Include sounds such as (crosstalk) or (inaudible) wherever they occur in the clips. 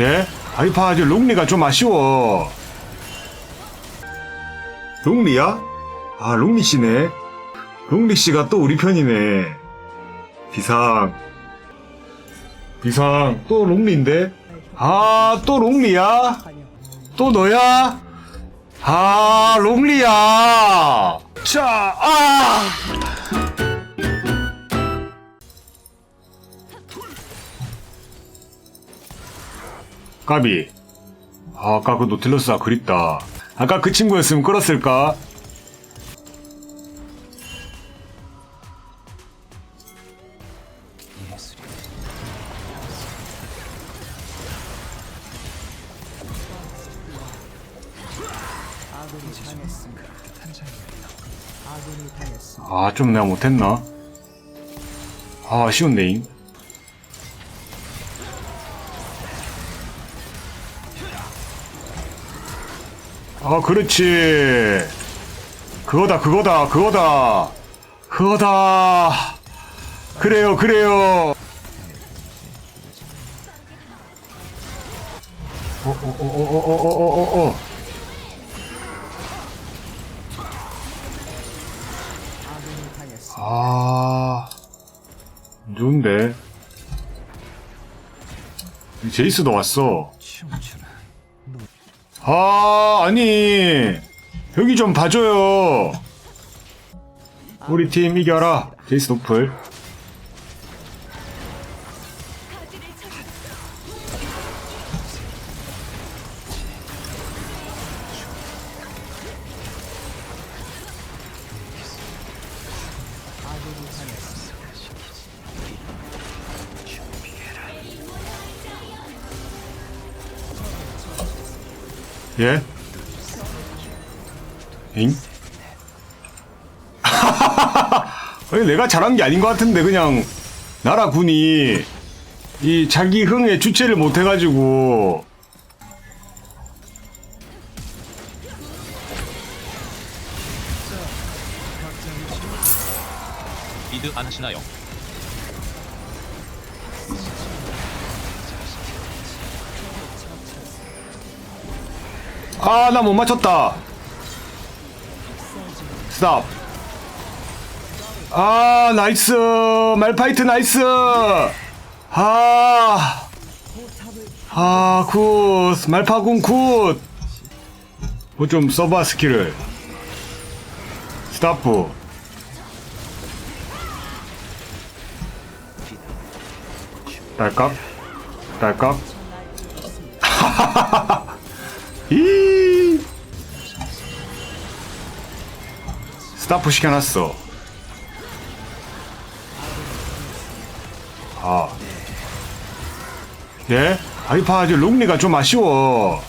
예? 하이파 아직 롱리가 좀 아쉬워. 롱리야? 아, 롱리 씨네. 롱리 씨가 또 우리 편이네. 비상. 비상. 또 롱리인데? 아, 또 롱리야? 또 너야? 아, 롱리야! 자, 아! 까비. 아, 아까 그 노틸러스가 그립다. 아까 그 친구였으면 끌었을까? 아, 좀 내가 못했나? 아, 아쉬운 네임. 아, 그렇지. 그거다, 그거다, 그거다. 그거다. 그래요, 그래요. 어, 어, 어, 어. 아, 안 좋은데. 제이스도 왔어. 아, 아니. 여기 좀 봐줘요. 우리 팀 이겨라. 제이스 노플. 예? 잉? (laughs) 아니, 내가 잘한 게 아닌 것 같은데, 그냥, 나라 군이, 이 자기 흥에 주체를 못 해가지고, 미드 안 하시나요? 아, 나 못 맞췄다. 스탑. 아, 나이스. 말파이트 나이스. 아. 아, 굿. 말파군 굿. 뭐 좀 써봐, 스킬을. 스타프. 딸깍. 딸깍. (laughs) 이 스타프 시켜놨어. 아. 예? 하이파 아직 롱리가 좀 아쉬워.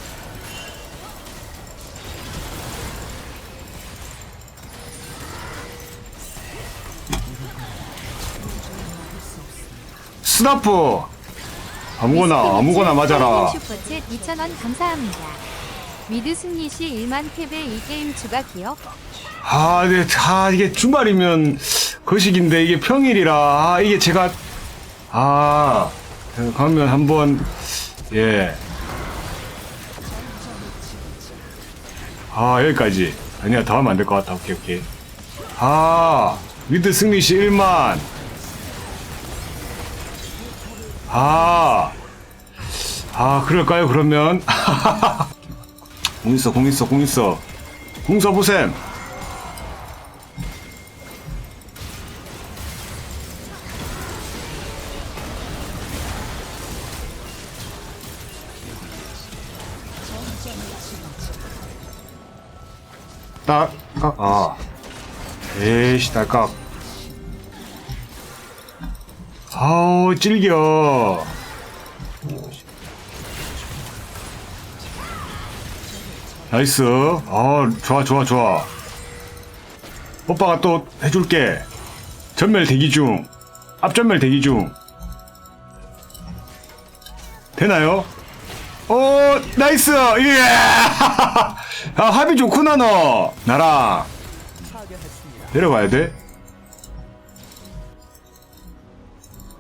스나프 아무거나 아무거나 맞아라. 슈퍼챗 2,000원 감사합니다. 미드 승리 시 1만 탭에 이 게임 추가 기억. 아, 네, 아, 이게 주말이면 거식인데 이게 평일이라 아, 이게 제가 아 가면 한번 예. 아 여기까지 아니야 더 하면 안 될 것 같다 오케이 오케이 아 위드 승리 시 1만 아, 아, 그럴까요, 그러면? (laughs) 공 있어, 공 있어, 공 있어. 공 써보셈. 딱, 아, 아. 에이씨, 딸깍. 아우, 찔겨. 나이스. 아, 좋아, 좋아, 좋아. 오빠가 또 해줄게. 전멸 대기 중. 앞전멸 대기 중. 되나요? 오 나이스. 예. (laughs) 아 합이 좋구나 너. 나라. 내려가야 돼.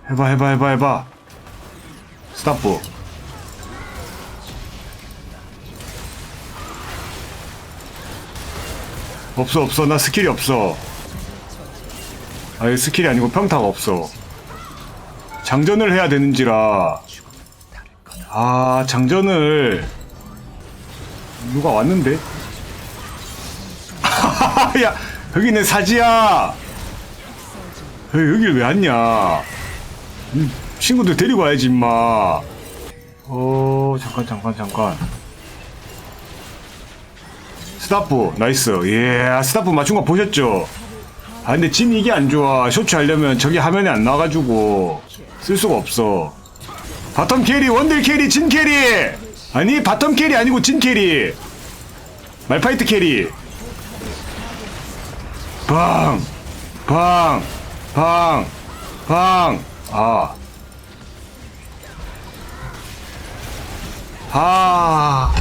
해봐 해봐 해봐 해봐. 스탑프 없어 없어. 나 스킬이 없어. 아니 스킬이 아니고 평타가 없어. 장전을 해야 되는지라. 아 장전을 누가 왔는데? (laughs) 야 여기는 사지야. 여기, 여길 왜 왔냐? 음, 친구들 데리고 와야지 임마. 어 잠깐 잠깐 잠깐. 스타프 나이스. 예 스타프 맞춘 거 보셨죠? 아 근데 진 이게 안 좋아. 쇼츠 하려면 저기 화면에 안 나와가지고 쓸 수가 없어 바텀 캐리 원딜 캐리 진 캐리 아니 바텀 캐리 아니고 진 캐리 말파이트 캐리 방! 방! 방! 방! 아. 아.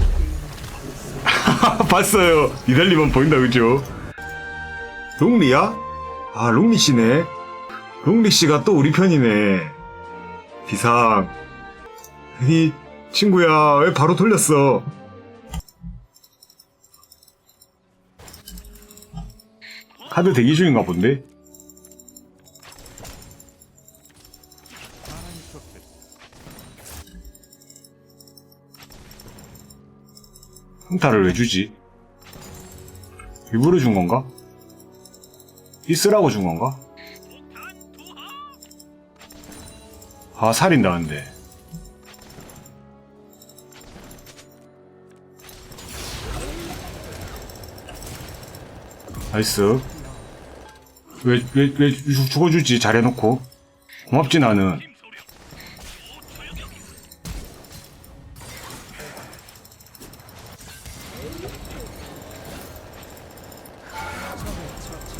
(laughs) 봤어요. 이달리만 보인다, 그죠? 롱리야? 아, 롱리 씨네. 롱리 씨가 또 우리 편이네. 비상. 이 친구야, 왜 바로 돌렸어? 카드 대기 중인가 본데? 흥타를 왜 주지? 일부러 준 건가? 있으라고 준 건가? 아, 살인다는데. 나이스. 왜, 왜, 왜 죽- 죽어주지? 잘해놓고. 고맙지, 나는.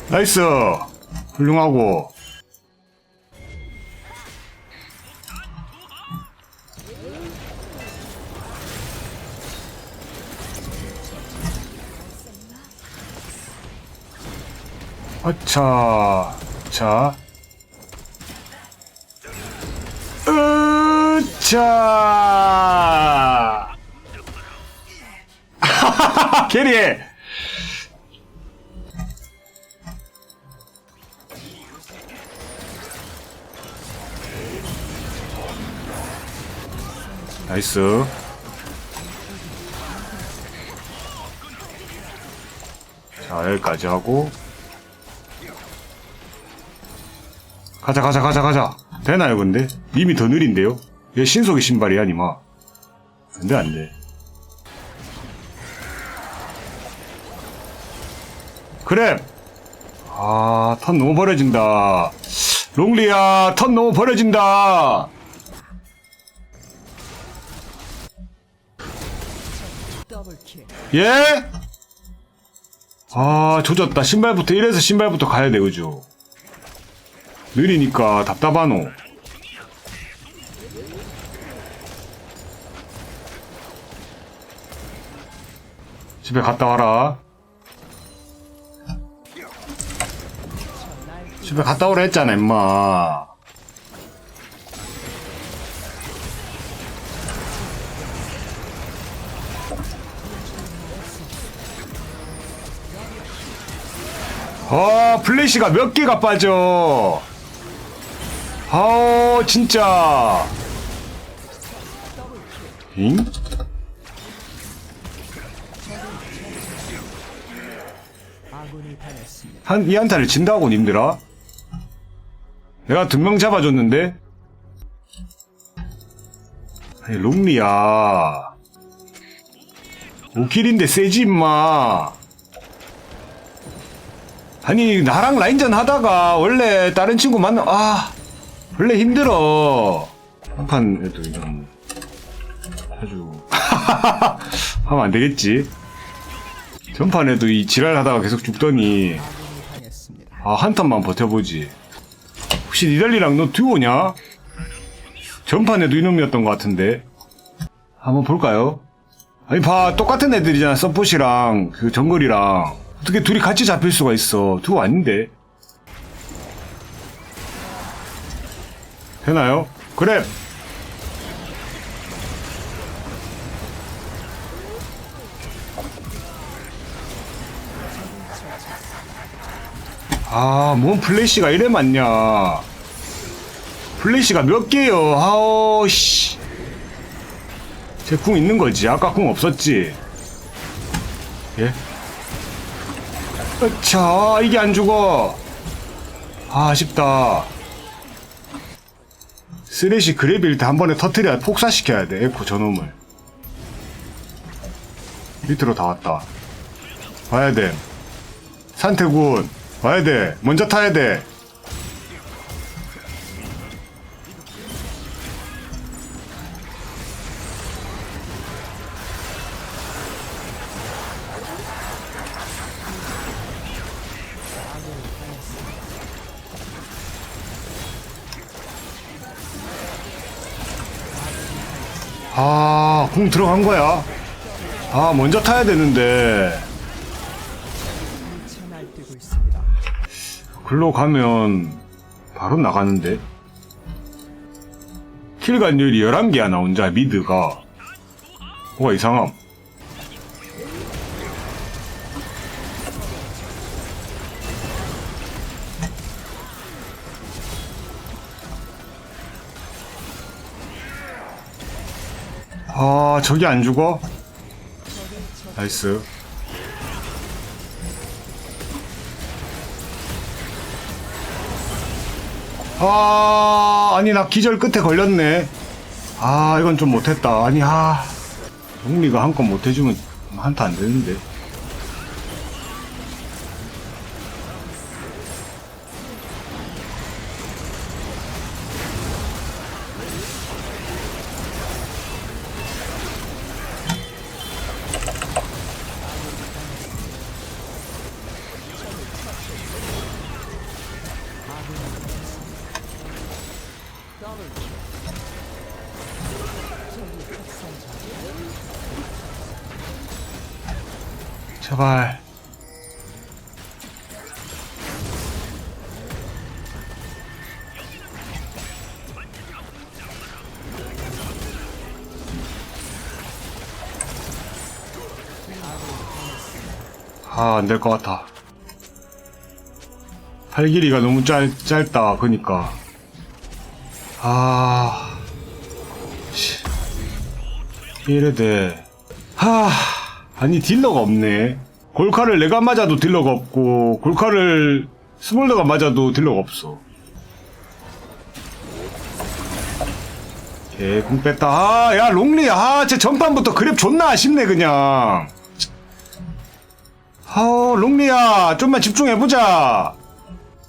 나이스! 훌륭하고. 아차, 자. 으차! (laughs) 캐리! 나이스. 자, 여기까지 하고. 가자, 가자, 가자, 가자. 되나요, 근데? 님이 더 느린데요? 얘 신속의 신발이야, 니마. 안 돼, 안 돼. 그래! 아, 턴 너무 버려진다. 롱리야, 턴 너무 버려진다. 예? 아, 조졌다. 신발부터, 이래서 신발부터 가야 돼, 그죠? 느리니까 답답하노. 집에 갔다 와라. 집에 갔다 오라 했잖아, 임마. 어, 플래시가 몇 개가 빠져. 아우, 진짜. 잉? 한, 이 한타를 진다고, 님들아? 내가 두명 잡아줬는데? 아니, 롱리야. 5킬인데 세지, 임마. 아니 나랑 라인전 하다가 원래 다른 친구 만나 아 원래 힘들어. 한판에도 이런 해주고 (laughs) 하면 안 되겠지. 전판에도 이 지랄 하다가 계속 죽더니. 아한 턴만 버텨보지. 혹시 니달리랑 너 듀오냐? 전판에도 이놈이었던 것 같은데. 한번 볼까요? 아니 봐. 똑같은 애들이잖아 서폿이랑 그 정글이랑. 어떻게 둘이 같이 잡힐 수가 있어. 듀오 아닌데 되나요? 그래 아, 뭔 플래시가 이래 많냐. 플래시가 몇 개요, 아오, 씨. 제 궁 있는 거지. 아까 궁 없었지. 예? 으차, 이게 안 죽어. 아, 아쉽다. 쓰레쉬 그래빌트 한 번에 터트려야 폭사시켜야 돼, 에코 저놈을. 밑으로 다 왔다. 와야 돼. 산태군, 와야 돼. 먼저 타야 돼. 아, 궁 들어간 거야. 아, 먼저 타야 되는데. 글로 가면 바로 나가는데. 킬 간율이 11개야, 나 혼자, 미드가. 뭐가 이상함. 아, 저기 안 죽어? 나이스. 아, 아니, 나 기절 끝에 걸렸네. 아, 이건 좀 못했다. 아니, 아. 용리가 한 건 못해주면 한타 안 되는데. 제발. 아, 안 될 것 같아. 팔 길이가 너무 짧, 짧다, 그니까. 아. 씨. 이래 돼. 하. 아니, 딜러가 없네. 골카를 내가 맞아도 딜러가 없고, 골카를 스몰더가 맞아도 딜러가 없어. 개, 궁 뺐다. 아, 야, 롱리. 아, 제 전판부터 그랩 존나 아쉽네, 그냥. 아, 롱리야. 좀만 집중해보자.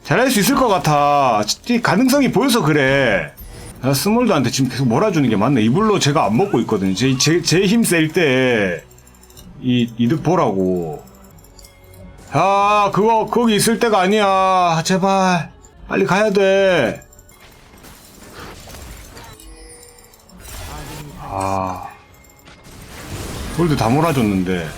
잘할 수 있을 것 같아. 이 가능성이 보여서 그래. 나 스몰더한테 지금 계속 몰아주는 게 맞네. 이불로 제가 안 먹고 있거든요. 제, 제, 제 힘 셀 때, 이, 이득 보라고. 아, 그거, 거기 있을 때가 아니야. 제발. 빨리 가야 돼. 아. 골드 다 몰아줬는데.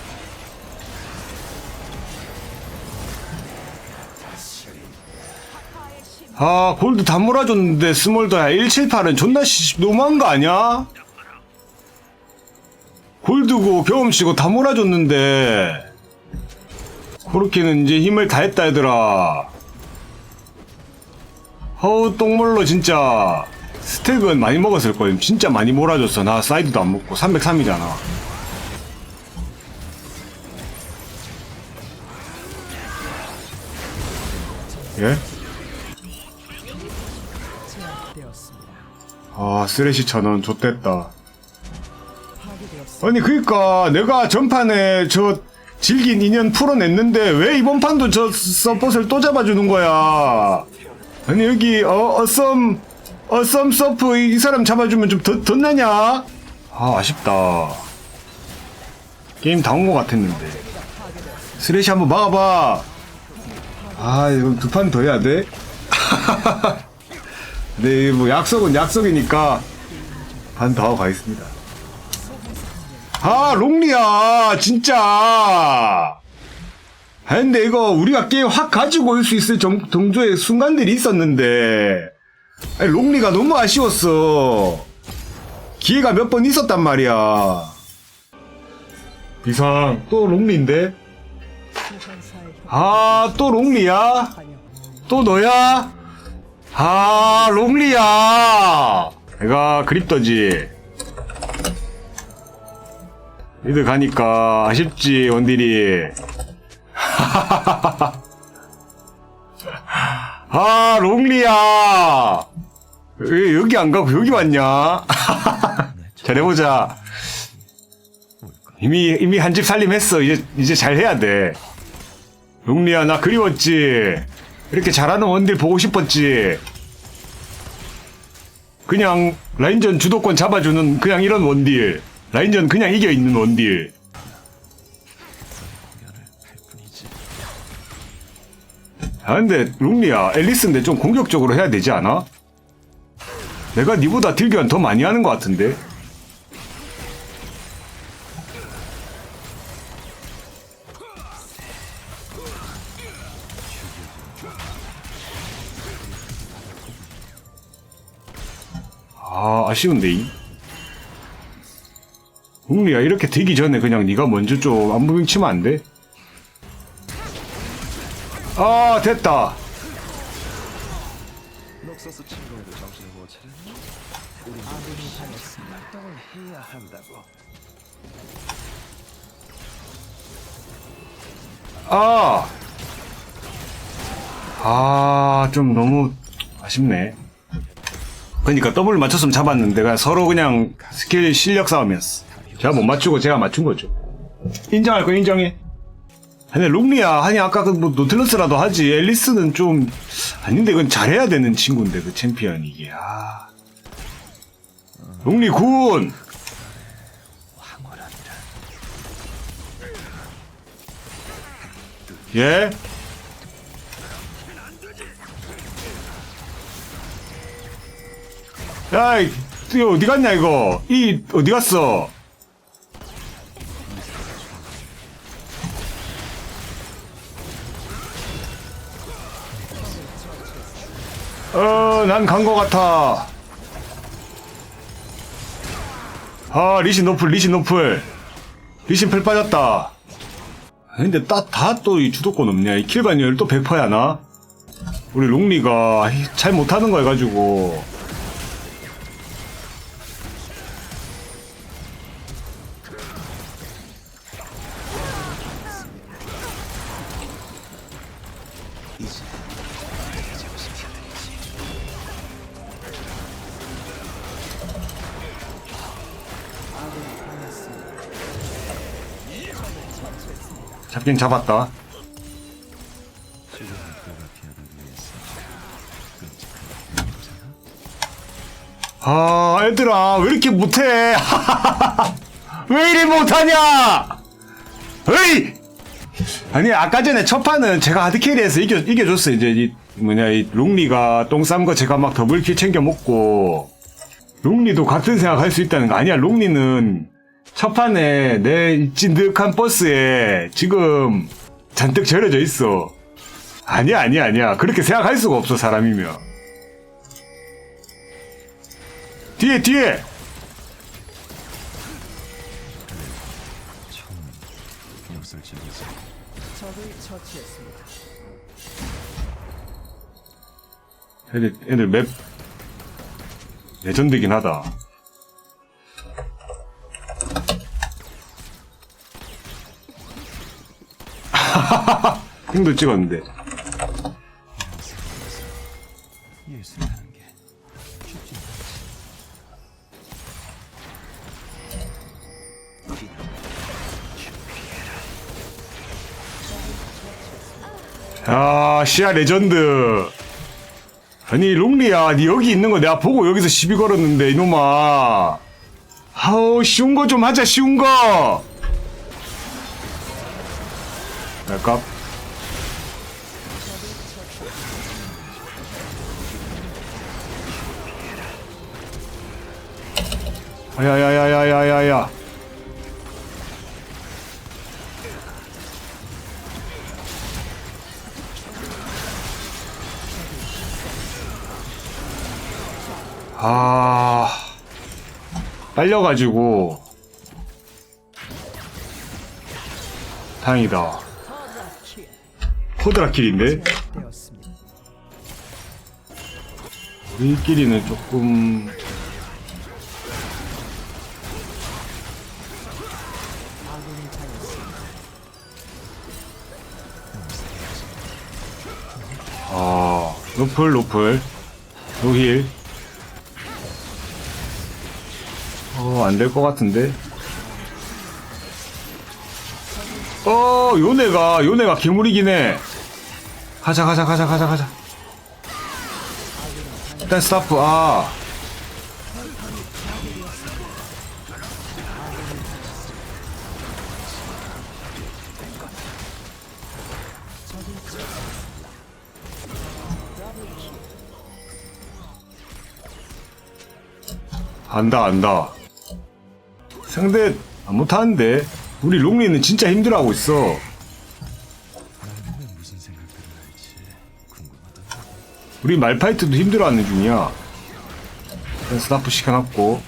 아, 골드 다 몰아줬는데, 스몰더야. 178은 존나 씨, 너무한 거 아니야? 골드고 경험치고 다 몰아줬는데. 그렇게는 이제 힘을 다했다 얘들아. 허우 똥물로 진짜. 스택은 많이 먹었을 거임. 진짜 많이 몰아줬어. 나 사이드도 안 먹고 303이잖아. 예? 아 쓰레쉬 천원 파괴되었습니다. 아니 그니까 내가 전판에 저 질긴 인연 풀어냈는데 왜 이번 판도 저 서폿을 또 잡아주는 거야? 아니 여기 어 어썸 어썸 서프 이, 이 사람 잡아주면 좀 덧, 덧나냐? 아 아쉽다. 게임 다 온 것 같았는데. 스레시 한번 막아봐. 아 이거 두 판 더 해야 돼? (laughs) 네, 뭐 약속은 약속이니까 반 더 하고 가겠습니다. 아, 롱리야, 진짜. 아, 근데 이거 우리가 게임 확 가지고 올 수 있을 정, 정도의 순간들이 있었는데, 아니, 롱리가 너무 아쉬웠어. 기회가 몇 번 있었단 말이야. 비상, 또 롱리인데? 아, 또 롱리야? 또 너야? 아, 롱리야! 내가 그립더지. 미드 가니까 아쉽지, 원딜이. (laughs) 아, 롱리야! 왜 여기 안 가고 여기 왔냐? (laughs) 잘해보자. 이미, 이미 한 집 살림했어. 이제, 이제 잘 해야 돼. 롱리야, 나 그리웠지. 이렇게 잘하는 원딜 보고 싶었지. 그냥 라인전 주도권 잡아주는 그냥 이런 원딜. 라인전 그냥 이겨 있는 원딜. 아 근데 롱리야, 앨리스인데 좀 공격적으로 해야 되지 않아? 내가 니보다 딜교환 더 많이 하는 것 같은데. 아 아쉬운데 이 웅리야 이렇게 되기 전에 그냥 네가 먼저 좀 안무빙 치면 안 돼? 아 됐다. 아. 아, 좀 너무 아쉽네. 그러니까 더블 맞췄으면 잡았는데 서로 그냥 스킬 실력 싸움이었어. 제가 못 맞추고 제가 맞춘 거죠. 인정할 거 인정해. 근데 룩리야, 아니 아까 그뭐 노틀러스라도 하지. 앨리스는 좀 아닌데 그건 잘해야 되는 친구인데 그 챔피언 이게. 아. 룩리 군. 예? 야, 이, 어디 갔냐, 이거? 이, 어디 갔어? 어, 난 간 거 같아. 아, 리신 노플, 리신 노플. 리신 풀 빠졌다. 근데 다 또 이 주도권 없냐? 이 킬반열 또 100%야 나? 우리 롱리가 잘 못하는 거 해가지고 잡긴 잡았다. 아, 애들아, 왜 이렇게 못해? (laughs) 왜 이리 못하냐? 으이! 아니, 아까 전에 첫 판은 제가 하드캐리에서 이겨, 이겨줬어. 이제, 이, 뭐냐, 이, 롱리가 똥 싼 거 제가 막 더블킬 챙겨 먹고, 롱리도 같은 생각 할 수 있다는 거 아니야. 롱리는 첫 판에 내 찐득한 버스에 지금 잔뜩 절여져 있어. 아니야, 아니야, 아니야. 그렇게 생각할 수가 없어, 사람이면. 뒤에 뒤에. 애들, 애들 맵 레전드긴 하다 (laughs) 힘도 찍었는데. 야 시야 레전드. 아니 롱리야 니 여기 있는 거 내가 보고 여기서 시비 걸었는데 이놈아. 아우 쉬운 거 좀 하자 쉬운 거 아깝 야야야야야야야. 아. 빨려가지고. 다행이다 되었습니다. 우리끼리는 조금 아 노플 노플. 노힐. 어 안 될 것 같은데? 어 요네가 요네가 괴물이긴 해 가자 가자 가자 가자 가자. 일단 스타프 아. 안다 안다. 상대 안 못하는데 우리 롱리는 진짜 힘들어하고 있어 우리 말파이트도 힘들어하는 중이야. 스타프 시켜놨고.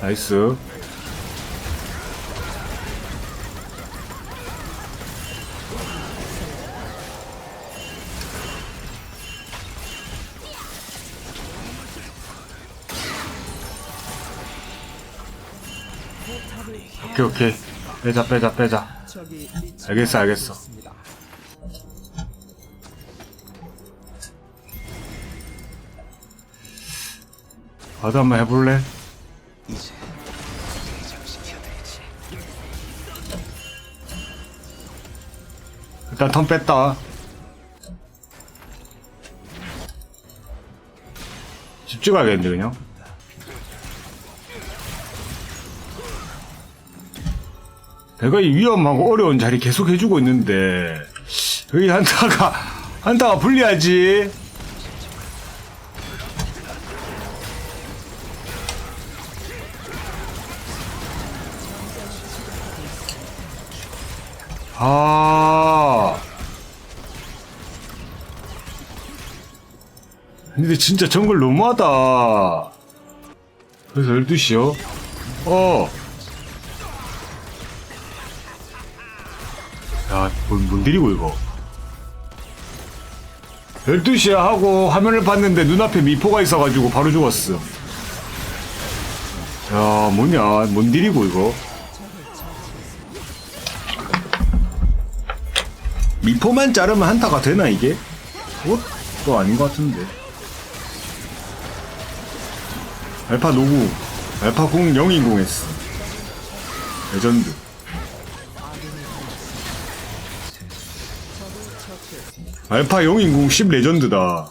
나이스. 오케이 오케이 빼자 빼자 빼자 알겠어 알겠어. 나도 한번 해볼래? 이제. 일단 턴 뺐다 집 찍어야겠는데 그냥 내가 이 위험하고 어려운 자리 계속 해주고 있는데 여기 한타가 한타가 불리하지 아. 근데 진짜 정글 너무하다. 그래서 12시요? 어. 야, 뭔, 뭔 일이고, 이거. 12시야 하고 화면을 봤는데 눈앞에 미포가 있어가지고 바로 죽었어. 야, 뭐냐. 뭔 일이고, 이거. 미포만 자르면 한타가 되나 이게? 그것도 아닌 것 같은데 알파 노구 알파 공 0인공 했어 레전드 알파 0인공 10 레전드다.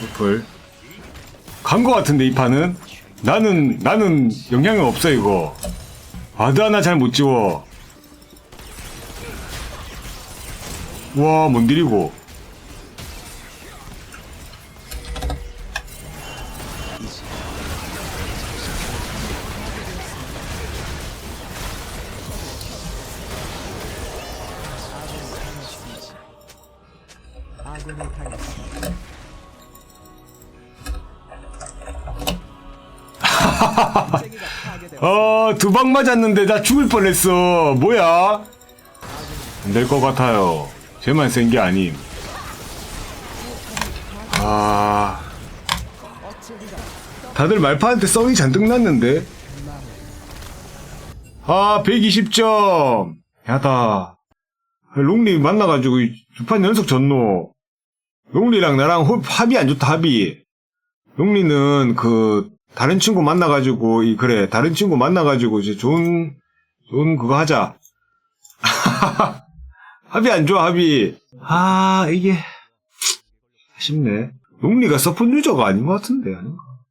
노플 간거 같은데 이 판은? 나는 나는 영향이 없어 이거. 와드 하나 잘 못 지워. 뭔 일이고 어, 두 방 맞았는데 나 죽을 뻔했어. 뭐야? 안 될 것 같아요. 쟤만 센 게 아님. 아, 다들 말파한테 썸이 잔뜩 났는데? 아, 120점. 야다. 롱리 만나가지고 두 판 연속 졌노. 롱리랑 나랑 호- 합이 안 좋다, 합이. 롱리는 그, 다른 친구 만나가지고, 이, 그래, 다른 친구 만나가지고, 이제 좋은, 좋은 그거 하자. (laughs) 합이 안 좋아, 합이. 아, 이게, 아쉽네. 롱리가 서폿 유저가 아닌 것 같은데, 아닌가?